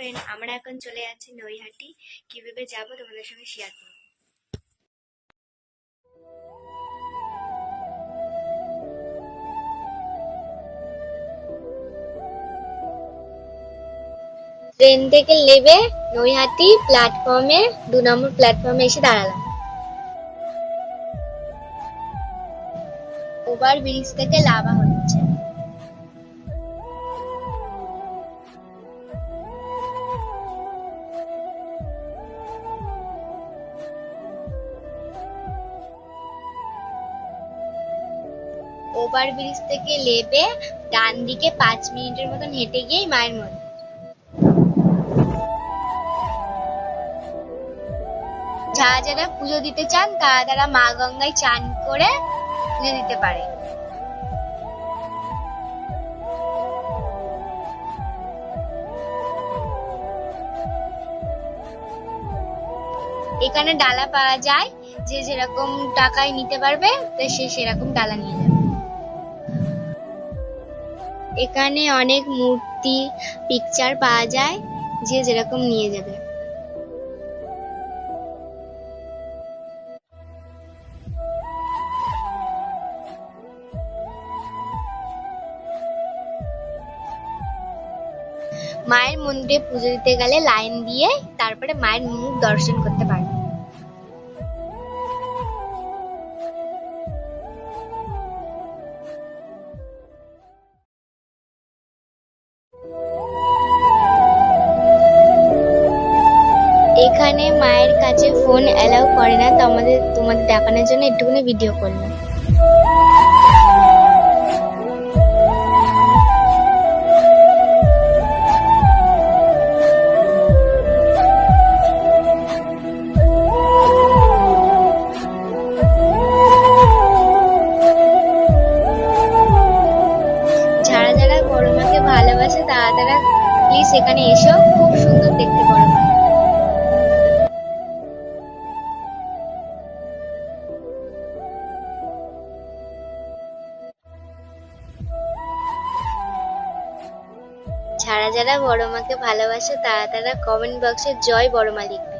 Friend আমরা এখন চলে যাচ্ছি নৈহাটি। কীভাবে যাব তোমাদের সঙ্গে শেয়ার করব। ট্রেন থেকে নেবে নৈহাটি প্ল্যাটফর্মে দু নম্বর প্ল্যাটফর্মে এসে দাঁড়ালাম। ওভার ব্রিজ থেকে লাভা হচ্ছে। ওভার ব্রিজ থেকে লেবে ডান দিকে পাঁচ মিনিটের মতন হেঁটে গিয়েই মায়ের মন্দির। যারা যারা পুজো দিতে চান, তারা তারা মা গঙ্গায় চান করে পুজো দিতে পারে। এখানে ডালা পাওয়া যায়। যে যেরকম টাকায় নিতে পারবে, তো সে সেরকম ডালা নিয়ে যাবে। এখানে অনেক মূর্তি পিকচার পাওয়া যায়, যে যেরকম নিয়ে যাবে। মায়ের মন্দিরে পুজো দিতে গেলে লাইন দিয়ে তারপরে মায়ের মুখ দর্শন করতে পারবে। এখানে মায়ের কাছে ফোন অ্যালাউ করে না, তো আমাদের তোমাদের দেখানোর জন্য একটুখানি ভিডিও করলাম। যারা যারা বড় মাকে ভালোবাসে, তারা তারা প্লিজ এখানে এসো। খুব সুন্দর দেখতে বড় যারা যারা বড় মাকে ভালোবাসে তারা তারা কমেন্ট বক্সে জয় বড় মা লিখবে।